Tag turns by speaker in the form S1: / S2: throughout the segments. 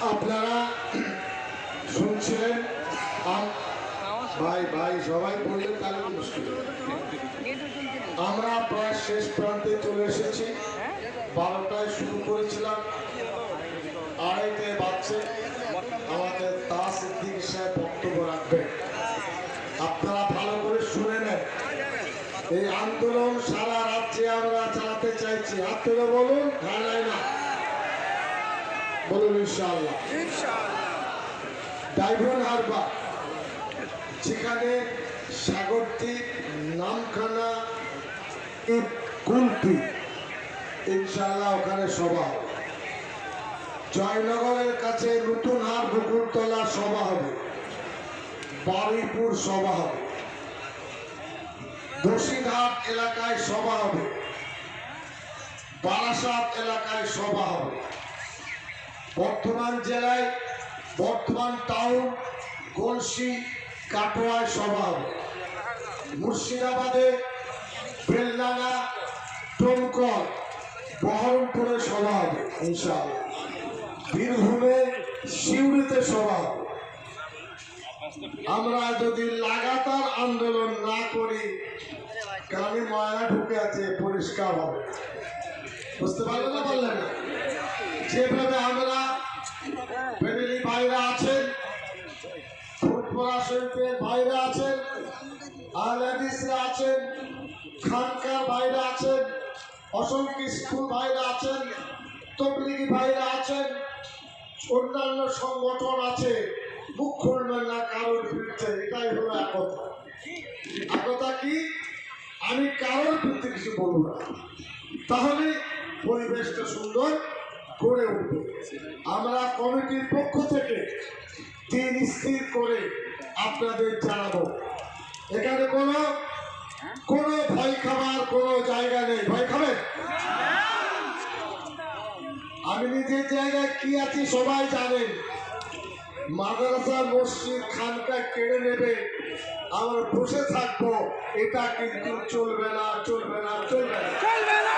S1: আপনারা শুনছিলেন ভাই ভাই, সবাই বললে তাহলে মুশকিল। আমরা প্রায় শেষ প্রান্তে চলে এসেছি। বারোটায় শুরু করেছিলাম। আড়াইটায় বাজছে। আমাদের তা সিদ্দিক বক্তব্য রাখবেন। আপনারা ভালো করে শুনে নেন। এই আন্দোলন সারা রাজ্যে আমরা চালাতে চাইছি। থেকে বলুন না। বলুন ইনশাআল্লাহ। ডাইভন হারবার যেখানে সাগরদ্বীপ নামখানা কুলপি ইনশাআল্লাহ ওখানে সভা হবে। জয়নগরের কাছে নতুন হার বকুলতলা সভা হবে। বারুইপুর সভা হবে। দোষীঘাট এলাকায় সভা হবে। বারাসাত এলাকায় সভা হবে। বর্ধমান জেলায় বর্ধমান টাউন গলসি কাটোয়ায় সভা মুর্শিদাবাদে বেলডাঙ্গা টোলকর বহরমপুরে সভা হবে ইনশাআল্লাহ। বীরভূমে সিউড়িতে সভা আমরা যদি লাগাতার আন্দোলন না করি কানে ময়লা ঢুকে আছে, পরিষ্কার হবে। বুঝতে পারলেন না পারলেন না? যেভাবে আমরা ফ্যামিলি ভাইরা আছেন, ফুটবল শিল্পের ভাইরা আছেন আহলাদিসরা আছেন, খানকার ভাইরা আছেন, অসংখ্য স্কুল ভাইরা আছেন, তবলিগি ভাইরা আছেন, অন্যান্য সংগঠন আছে, মুখ খুলবেন না, কারোর বিরুদ্ধে, এটাই হলো একতা একতা কি? আমি কারোর বিরুদ্ধে কিছু বলব না। তাহলে পরিবেশটা সুন্দর। গড়ে উঠবে। আমরা কমিটির পক্ষ থেকে দিন স্থির করে আপনাদের জানাব। এখানে কোনো কোনো ভয় খাবার কোনো জায়গা নেই। ভয় খাবেন? আমি নিজের জায়গায় কি আছি সবাই জানেন। মাদ্রাসা মসজিদ খানকা কেড়ে নেবে। আমরা বসে থাকব। এটা কিন্তু চলবে না চলবে না। চলবে না।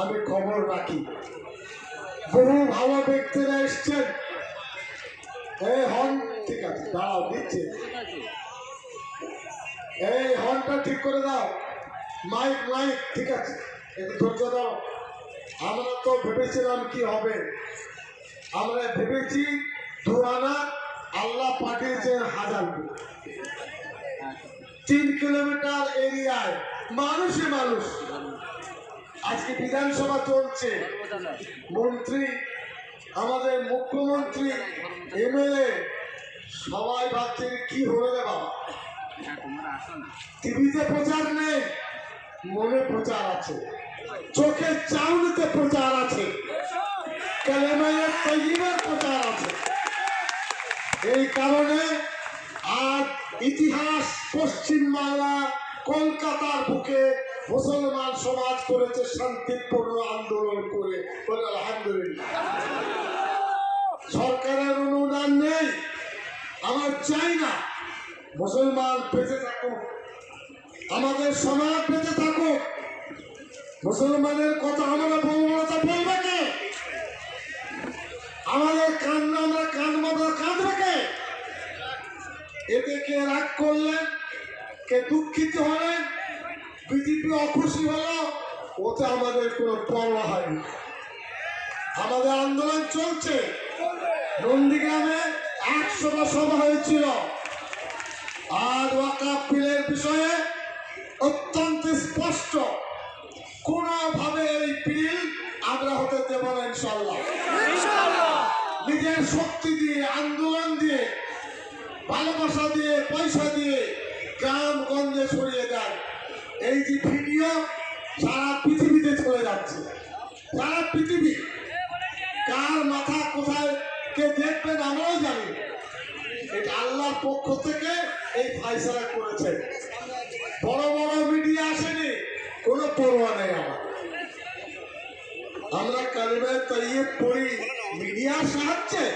S1: আমি খবর রাখি। বহু ভালো ব্যক্তিরা এসছেন। এই হন, ঠিক আছে, দাঁড়াও দিচ্ছে এই হর্নটা ঠিক করে দাও। মাইক মাইক, ঠিক আছে, একটু ধৈর্য দাও আমরা তো ভেবেছিলাম কি হবে। আমরা ভেবেছি ধোয়ানা আল্লাহ পাঠিয়েছেন হাজার তিন কিলোমিটার এরিয়ায় মানুষে মানুষ। আজকে বিধানসভা চলছে। মন্ত্রী, আমাদের মুখ্যমন্ত্রী, এমএলএ, সবাই ভাবছেন কি হয়ে বাবা। টিভিতে প্রচার নেই, মনে প্রচার আছে। চোখের চাউনিতে প্রচার আছে। প্রচার আছে। এই কারণে আজ ইতিহাস পশ্চিমবাংলা কলকাতার বুকে মুসলমান সমাজ করেছে শান্তিপূর্ণ আন্দোলন করে। আলহামদুলিল্লাহ। সরকারের অনুদান নেই, আমার চাই না। মুসলমান বেঁচে থাকুক, আমাদের সমাজ বেঁচে থাকুক। মুসলমানের কথা আমরা বলব বলবে কে? আমাদের কান্না আমরা কাঁদবো না কাঁদবে কে এতে কে রাগ করলেন কে দুঃখিত হলেন বিজেপি অখুশি হলো ওতে আমাদের কোনো পরোয়া হয়নি। আমাদের আন্দোলন চলছে। নন্দীগ্রামে একশোটা সভা হয়েছিল। আর বিলের বিষয়ে অত্যন্ত স্পষ্ট। কোনোভাবে এই বিল আমরা হতে দেব না ইনশাল্লাহ নিজের শক্তি দিয়ে, আন্দোলন দিয়ে, ভালোবাসা দিয়ে, পয়সা দিয়ে গ্রাম গঞ্জে ছড়িয়ে দেয় এই যে ভিডিও সারা পৃথিবীতে চলে যাচ্ছে। সারা পৃথিবী। কার মাথা কোথায়, কে দেখবেন আমরাও জানি। এটা আল্লাহর পক্ষ থেকে এই ফাইসলা করেছে। বড় বড় মিডিয়া আসেনি, কোনো পরোয়া নেই আমার। আমরা কালিমায় তৈয়ে পড়ি, মিডিয়ার সাহায্যে?